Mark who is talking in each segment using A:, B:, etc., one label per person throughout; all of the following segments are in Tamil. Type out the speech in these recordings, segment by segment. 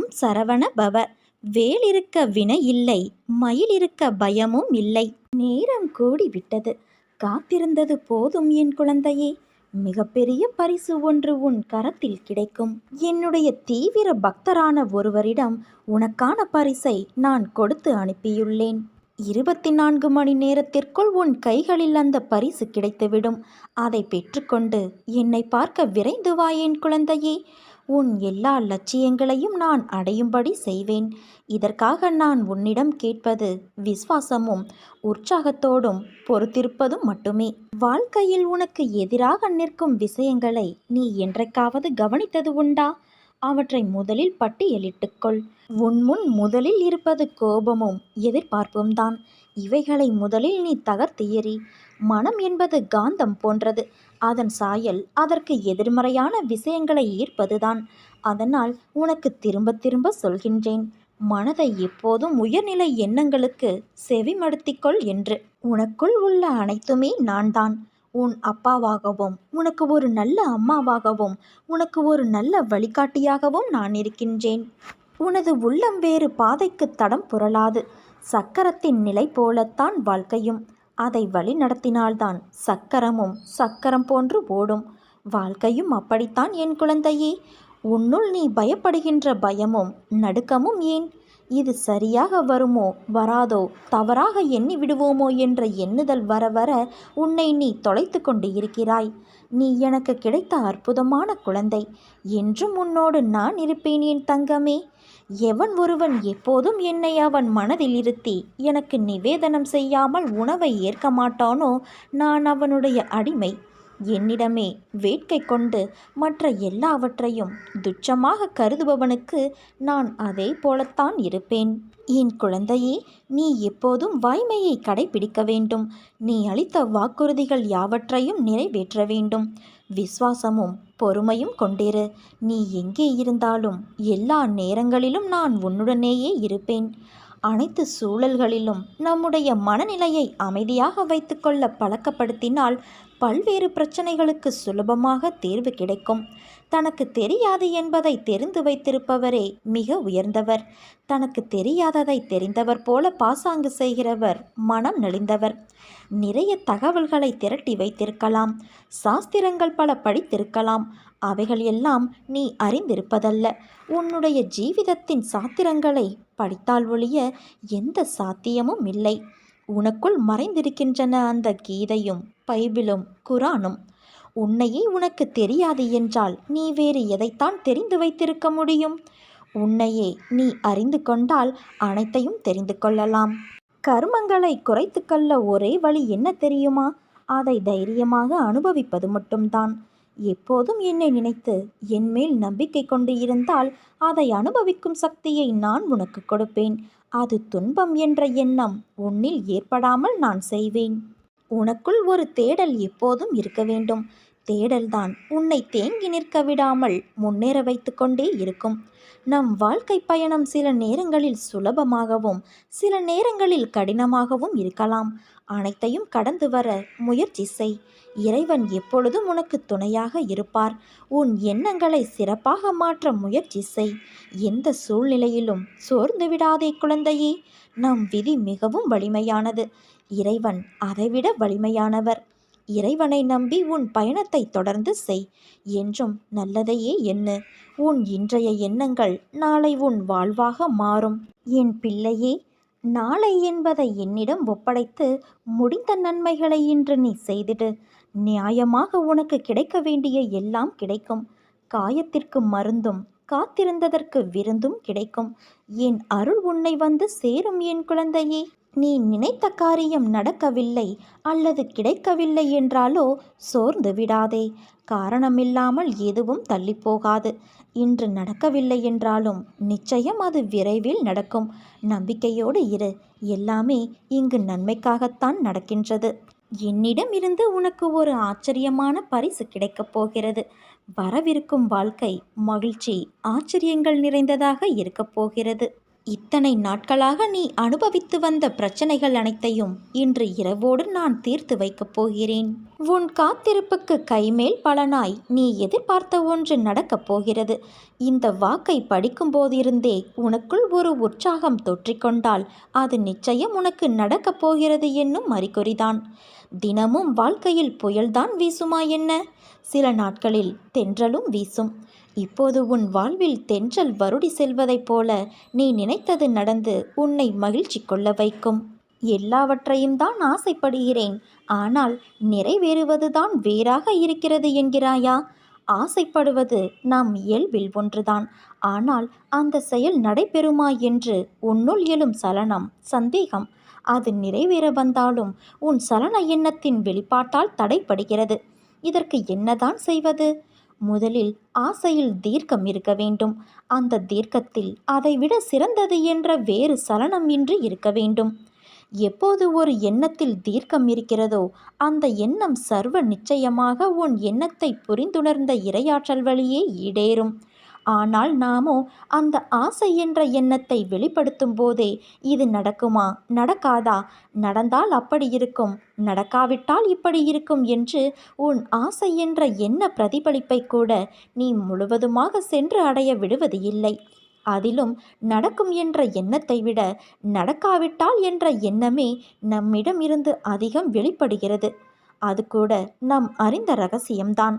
A: ஓம் சரவண பவ. வேல் இருக்க வினை இல்லை மயில் இருக்க பயமும் இல்லை. நேரம் கூடி விட்டது காத்திருந்தது போதும் என் குழந்தையே. மிகப்பெரிய பரிசு ஒன்று உன் கரத்தில் கிடைக்கும். என்னுடைய தீவிர பக்தரான ஒருவரிடம் உனக்கான பரிசை நான் கொடுத்து அனுப்பியுள்ளேன். இருபத்தி நான்கு மணி நேரத்திற்குள் உன் கைகளில் அந்த பரிசு கிடைத்துவிடும். அதை பெற்றுக்கொண்டு என்னை பார்க்க விரைந்து வா என் குழந்தையே. உன் எல்லா லட்சியங்களையும் நான் அடையும்படி செய்வேன். இதற்காக நான் உன்னிடம் கேட்பது விசுவாசமும் உற்சாகத்தோடும் பொறுத்திருப்பதும் மட்டுமே. வாழ்க்கையில் உனக்கு எதிராக நிற்கும் விஷயங்களை நீ என்றைக்காவது கவனித்தது உண்டா? அவற்றை முதலில் பட்டியலிட்டுக்கொள் உன் முன் முதலில் இருப்பது கோபமும் எதிர்பார்ப்பும் தான். இவைகளை முதலில் நீ தகர்த்தியறி மனம் என்பது காந்தம் போன்றது. அதன் சாயல் அதற்கு எதிர்மறையான விஷயங்களை ஈர்ப்பதுதான். அதனால் உனக்கு திரும்ப திரும்ப சொல்கின்றேன். மனதை எப்போதும் உயர்நிலை எண்ணங்களுக்கு செவிமடுத்திக்கொள் என்று. உனக்குள் உள்ள அனைத்துமே நான் தான் உன் அப்பாவாகவும் உனக்கு ஒரு நல்ல அம்மாவாகவும் உனக்கு ஒரு நல்ல வழிகாட்டியாகவும் நான் இருக்கின்றேன். உனது உள்ளம் வேறு பாதைக்கு தடம் புரளாது. சக்கரத்தின் நிலை போலத்தான் வாழ்க்கையும். அதை வழி நடத்தினால்தான் சக்கரமும் சக்கரம் போன்று ஓடும். வாழ்க்கையும் அப்படித்தான் என் குழந்தையே. உன்னுள் நீ பயப்படுகின்ற பயமும் நடுக்கமும் ஏன்? இது சரியாக வருமோ வராதோ தவறாக எண்ணி விடுவோமோ என்ற எண்ணுதல் வர வர உன்னை நீ தொலைத்து கொண்டு இருக்கிறாய் நீ எனக்கு கிடைத்த அற்புதமான குழந்தை. என்றும் உன்னோடு நான் இருப்பேன் என் தங்கமே. எவன் ஒருவன் எப்போதும் என்னை அவன் மனதில் இருத்தி எனக்கு நிவேதனம் செய்யாமல் உணவை ஏற்க மாட்டானோ? நான் அவனுடைய அடிமை. என்னிடமே வேட்கை கொண்டு மற்ற எல்லாவற்றையும் துச்சமாக கருதுபவனுக்கு நான் அதே போலத்தான் இருப்பேன். என் குழந்தையே நீ எப்போதும் வாய்மையை கடைபிடிக்க வேண்டும். நீ அளித்த வாக்குறுதிகள் யாவற்றையும் நிறைவேற்ற வேண்டும். விசுவாசமும் பொறுமையும் கொண்டிரு. நீ எங்கே இருந்தாலும் எல்லா நேரங்களிலும் நான் உன்னுடனேயே இருப்பேன். அனைத்து சூழல்களிலும் நம்முடைய மனநிலையை அமைதியாக வைத்துக்கொள்ள பழக்கப்படுத்தினால் பல்வேறு பிரச்சனைகளுக்கு சுலபமாக தீர்வு கிடைக்கும். தனக்கு தெரியாது என்பதை தெரிந்து வைத்திருப்பவரே மிக உயர்ந்தவர். தனக்கு தெரியாததை தெரிந்தவர் போல பாசாங்கு செய்கிறவர் மனம் நெளிந்தவர். நிறைய தகவல்களை திரட்டி வைத்திருக்கலாம். சாஸ்திரங்கள் பல படித்திருக்கலாம். அவைகள் எல்லாம் நீ அறிந்திருப்பதல்ல. உன்னுடைய ஜீவிதத்தின் சாத்திரங்களை படித்தால் ஒழிய எந்த சாத்தியமும் இல்லை. உனக்குள் மறைந்திருக்கின்றன அந்த கீதையும் பைபிளும் குரானும். உன்னையே உனக்கு தெரியாது என்றால் நீ வேறு எதைத்தான் தெரிந்து வைத்திருக்க முடியும்? உன்னையே நீ அறிந்து கொண்டால் அனைத்தையும் தெரிந்து கொள்ளலாம். கர்மங்களை குறைத்து கொள்ள ஒரே வழி என்ன தெரியுமா? அதை தைரியமாக அனுபவிப்பது மட்டும்தான். எப்போதும் என்னை நினைத்து என்மேல் நம்பிக்கை கொண்டு இருந்தால் அதை அனுபவிக்கும் சக்தியை நான் உனக்கு கொடுப்பேன். அது துன்பம் என்ற எண்ணம் உன்னில் ஏற்படாமல் நான் செய்வேன். உனக்குள் ஒரு தேடல் எப்போதும் இருக்க வேண்டும். தேடல்தான். உன்னை தேங்கி நிற்க விடாமல் முன்னேற வைத்து கொண்டே இருக்கும். நம் வாழ்க்கை பயணம் சில நேரங்களில் சுலபமாகவும் சில நேரங்களில் கடினமாகவும் இருக்கலாம். அனைத்தையும் கடந்து வர முயற்சி செய். இறைவன் எப்பொழுதும் உனக்கு துணையாக இருப்பார். உன் எண்ணங்களை சிறப்பாக மாற்ற முயற்சி செய். எந்த சூழ்நிலையிலும் சோர்ந்து விடாதே குழந்தையே. நம் விதி மிகவும் வலிமையானது. இறைவன் அதைவிட வலிமையானவர். இறைவனை நம்பி உன் பயணத்தை தொடர்ந்து செய். என்றும் நல்லதையே எண்ணு. உன் இன்றைய எண்ணங்கள் நாளை உன் வாழ்வாக மாறும். என் பிள்ளையே நாளை என்பதை என்னிடம் ஒப்படைத்து முடிந்த நன்மைகளை இன்று நீ செய்திடு. நியாயமாக உனக்கு கிடைக்க வேண்டிய எல்லாம் கிடைக்கும். காயத்திற்கு மருந்தும் காத்திருந்ததற்கு விருந்தும் கிடைக்கும். என் அருள் உன்னை வந்து சேரும் என் குழந்தையே. நீ நினைத்த காரியம் நடக்கவில்லை அல்லது கிடைக்கவில்லை என்றாலோ சோர்ந்து விடாதே. காரணமில்லாமல் எதுவும் தள்ளிப்போகாது. இன்று நடக்கவில்லை என்றாலும் நிச்சயம் அது விரைவில் நடக்கும். நம்பிக்கையோடு இரு. எல்லாமே இங்கு நன்மைக்காகத்தான் நடக்கின்றது. என்னிடம் இருந்து உனக்கு ஒரு ஆச்சரியமான பரிசு கிடைக்கப் போகிறது. வரவிருக்கும் வாழ்க்கை மகிழ்ச்சி ஆச்சரியங்கள் நிறைந்ததாக இருக்கப் போகிறது. இத்தனை நாட்களாக நீ அனுபவித்து வந்த பிரச்சனைகள் அனைத்தையும் இன்று இரவோடு நான் தீர்த்து வைக்கப் போகிறேன். உன் காத்திருப்புக்கு கைமேல் பலனாய் நீ எதிர்பார்த்த ஒன்று நடக்கப் போகிறது. இந்த வாக்கை படிக்கும்போதிருந்தே உனக்குள் ஒரு உற்சாகம் தொற்றிக்கொண்டால் அது நிச்சயம் உனக்கு நடக்கப் போகிறது என்னும் அறிகுறிதான். தினமும் வாழ்க்கையில் புயல்தான் வீசுமா என்ன? சில நாட்களில் தென்றலும் வீசும். இப்போது உன் வாழ்வில் தென்றல் வருடி செல்வதைப் போல நீ நினைத்தது நடந்து உன்னை மகிழ்ச்சி கொள்ள வைக்கும். எல்லாவற்றையும் தான் ஆசைப்படுகிறேன். ஆனால் நிறைவேறுவதுதான் வேறாக இருக்கிறது என்கிறாயா? ஆசைப்படுவது நம் இயல்பில் ஒன்றுதான். ஆனால் அந்த செயல் நடைபெறுமா என்று உன்னுள் எழும் சலனம் சந்தேகம் அது நிறைவேற வந்தாலும் உன் சலன எண்ணத்தின் வெளிப்பாட்டால் தடைப்படுகிறது இதற்கு என்னதான் செய்வது? முதலில் ஆசையில் தீர்க்கம் இருக்க வேண்டும். அந்த தீர்க்கத்தில் அதைவிட சிறந்தது என்ற வேறு சலனம் இன்றி இருக்க வேண்டும். எப்போது ஒரு எண்ணத்தில் தீர்க்கம் இருக்கிறதோ அந்த எண்ணம் சர்வ நிச்சயமாக உன் எண்ணத்தை புரிந்துணர்ந்த இரையாற்றல் வழியே ஈடேறும். ஆனால் நாமோ அந்த ஆசை என்ற எண்ணத்தை வெளிப்படுத்தும் போதே இது நடக்குமா? நடக்காதா? நடந்தால் அப்படி இருக்கும். நடக்காவிட்டால் இப்படி இருக்கும் என்று உன் ஆசை என்ற எண்ண பிரதிபலிப்பை கூட நீ முழுவதுமாக சென்று அடைய விடுவது இல்லை. அதிலும் நடக்கும் என்ற எண்ணத்தை விட நடக்காவிட்டால் என்ற எண்ணமே நம்மிடம் இருந்து அதிகம் வெளிப்படுகிறது. அது கூட நம் அறிந்த ரகசியம்தான்.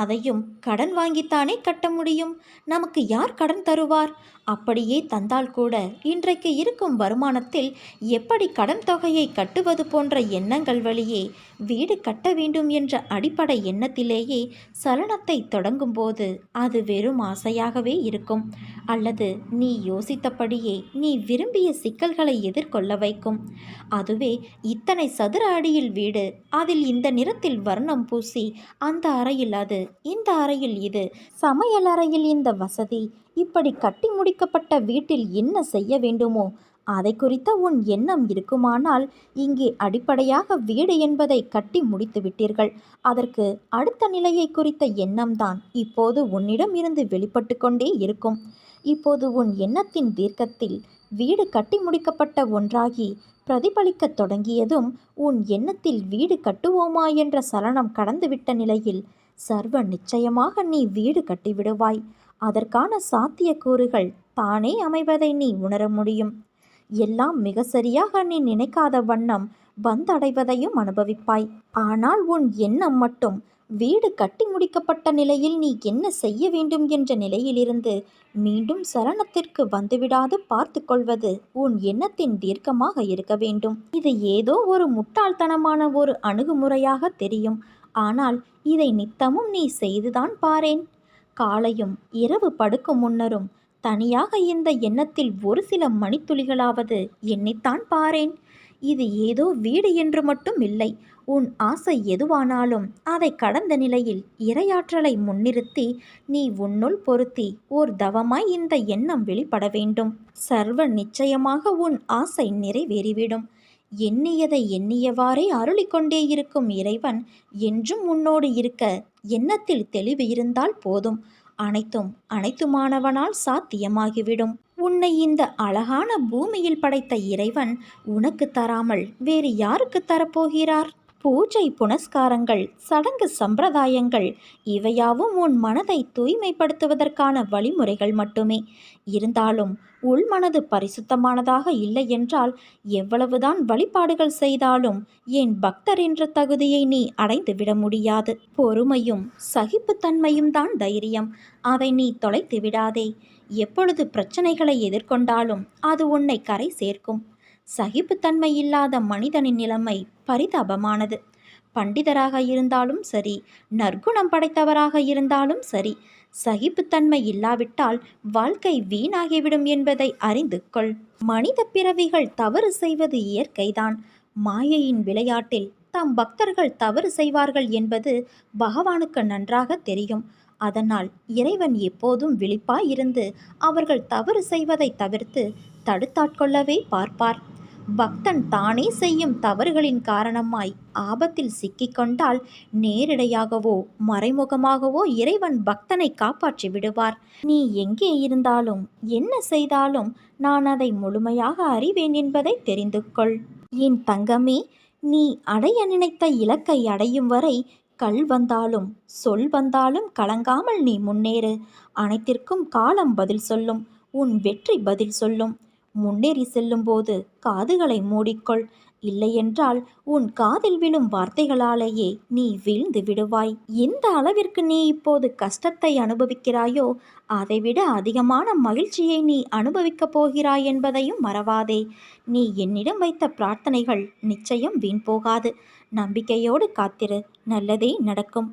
A: அதையும் கடன் வாங்கித்தானே கட்ட முடியும்? நமக்கு யார் கடன் தருவார்? அப்படியே தந்தால் கூட இன்றைக்கு இருக்கும் வருமானத்தில் எப்படி கடன் தொகையை கட்டுவது போன்ற எண்ணங்கள் வழியே வீடு கட்ட வேண்டும் என்ற அடிப்படை எண்ணத்திலேயே சலனத்தை தொடங்கும்போது அது வெறும் ஆசையாகவே இருக்கும். அல்லது நீ யோசித்தபடியே நீ விரும்பிய சிக்கல்களை எதிர்கொள்ள வைக்கும். அதுவே இத்தனை சதுர அடியில் வீடு அதில் இந்த நிறத்தில் வர்ணம் பூசி அந்த அறையில் அது இந்த அறையில் இது. சமையல் அறையில் இந்த வசதி. இப்படி கட்டி முடிக்கப்பட்ட வீட்டில் என்ன செய்ய வேண்டுமோ? அதை குறித்த உன் எண்ணம் இருக்குமானால் இங்கே அடிப்படையாக வீடு என்பதை கட்டி முடித்து விட்டீர்கள். அதற்கு அடுத்த நிலையை குறித்த எண்ணம்தான் இப்போது உன்னிடம் இருந்து வெளிப்பட்டு கொண்டே இருக்கும். இப்போது உன் எண்ணத்தின் தீர்க்கத்தில் வீடு கட்டி முடிக்கப்பட்ட ஒன்றாகி பிரதிபலிக்கத் தொடங்கியதும் உன் எண்ணத்தில் வீடு கட்டுவோமா என்ற சலனம் கடந்துவிட்ட நிலையில் சர்வ நிச்சயமாக நீ வீடு கட்டிவிடுவாய். அதற்கான சாத்தியக்கூறுகள் தானே அமைவதை நீ உணர முடியும். எல்லாம் மிக சரியாக நீ நினைக்காத வண்ணம் வந்தடைவதையும் அனுபவிப்பாய். ஆனால் உன் எண்ணம் மட்டும் வீடு கட்டி முடிக்கப்பட்ட நிலையில் நீ என்ன செய்ய வேண்டும் என்ற நிலையிலிருந்து மீண்டும் சரணத்திற்கு வந்துவிடாது பார்த்து கொள்வது உன் எண்ணத்தின் தீர்க்கமாக இருக்க வேண்டும். இது ஏதோ ஒரு முட்டாள்தனமான ஒரு அணுகுமுறையாக தெரியும். ஆனால் இதை நித்தமும் நீ செய்துதான் பாரேன். காலையும் இரவு படுக்கும் முன்னரும் தனியாக இந்த எண்ணத்தில் ஒரு சில மணித்துளிகளாவது எண்ணித்தான் பாரேன். இது ஏதோ வீடு என்று மட்டும் இல்லை உன் ஆசை எதுவானாலும் அதை கடந்த நிலையில் இரையாற்றலை முன்னிறுத்தி நீ உன்னுள் பொருத்தி ஓர் தவமாய் இந்த எண்ணம் வெளிப்பட வேண்டும். சர்வ நிச்சயமாக உன் ஆசை நிறைவேறிவிடும். எண்ணியதை எண்ணியவாறே அருளிக்கொண்டே இருக்கும் இறைவன் என்றும் உன்னோடு இருக்க எண்ணத்தில் தெளிவு இருந்தால் போதும். அனைத்தும் அனைத்துமானவனால் சாத்தியமாகிவிடும். உன்னை இந்த அழகான பூமியில் படைத்த இறைவன் உனக்கு தராமல் வேறு யாருக்கு தரப்போகிறார்? பூஜை புனஸ்காரங்கள் சடங்கு சம்பிரதாயங்கள் இவையாவும் உன் மனதை தூய்மைப்படுத்துவதற்கான வழிமுறைகள் மட்டுமே. இருந்தாலும் உள்மனது பரிசுத்தமானதாக இல்லை என்றால் எவ்வளவுதான் வழிபாடுகள் செய்தாலும் என் பக்தர் என்ற தகுதியை நீ அடைந்து விட முடியாது? பொறுமையும் சகிப்புத்தன்மையும் தான் தைரியம். அதை நீ தொலைத்து விடாதே எப்பொழுது பிரச்சனைகளை எதிர்கொண்டாலும் அது உன்னை கரை சேர்க்கும். சகிப்புத்தன்மை இல்லாத மனிதனின் நிலைமை பரிதாபமானது. பண்டிதராக இருந்தாலும் சரி நற்குணம் படைத்தவராக இருந்தாலும் சரி சகிப்புத்தன்மை இல்லாவிட்டால் வாழ்க்கை வீணாகிவிடும் என்பதை அறிந்து கொள். மனித பிறவிகள் தவறு செய்வது இயற்கைதான். மாயையின் விளையாட்டில் தம் பக்தர்கள் தவறு செய்வார்கள் என்பது பகவானுக்கு நன்றாக தெரியும். அதனால் இறைவன் எப்போதும் விழிப்பாயிருந்து அவர்கள் தவறு செய்வதை தவிர்த்து தடுத்தாட்கொள்ளவே பார்ப்பார். பக்தன் தானே செய்யும் தவறுகளின் காரணமாய் ஆபத்தில் சிக்கிக்கொண்டால் நேரிடையாகவோ மறைமுகமாகவோ இறைவன் பக்தனை காப்பாற்றி விடுவார். நீ எங்கே இருந்தாலும் என்ன செய்தாலும் நான் அதை முழுமையாக அறிவேன் என்பதை தெரிந்து கொள் என் தங்கமே நீ அடைய நினைத்த இலக்கை அடையும் வரை கல் வந்தாலும் சொல் வந்தாலும் கலங்காமல் நீ முன்னேறு. அனைத்திற்கும் காலம் பதில் சொல்லும் உன் வெற்றி பதில் சொல்லும். முன்னேறி செல்லும்போது காதுகளை மூடிக்கொள். இல்லையென்றால் உன் காதில் விழும் வார்த்தைகளாலேயே நீ வீழ்ந்து விடுவாய். எந்த அளவிற்கு நீ இப்போது கஷ்டத்தை அனுபவிக்கிறாயோ அதைவிட அதிகமான மகிழ்ச்சியை நீ அனுபவிக்கப் போகிறாய் என்பதையும் மறவாதே. நீ என்னிடம் வைத்த பிரார்த்தனைகள் நிச்சயம் வீண் போகாது. நம்பிக்கையோடு காத்திரு. நல்லதே நடக்கும்.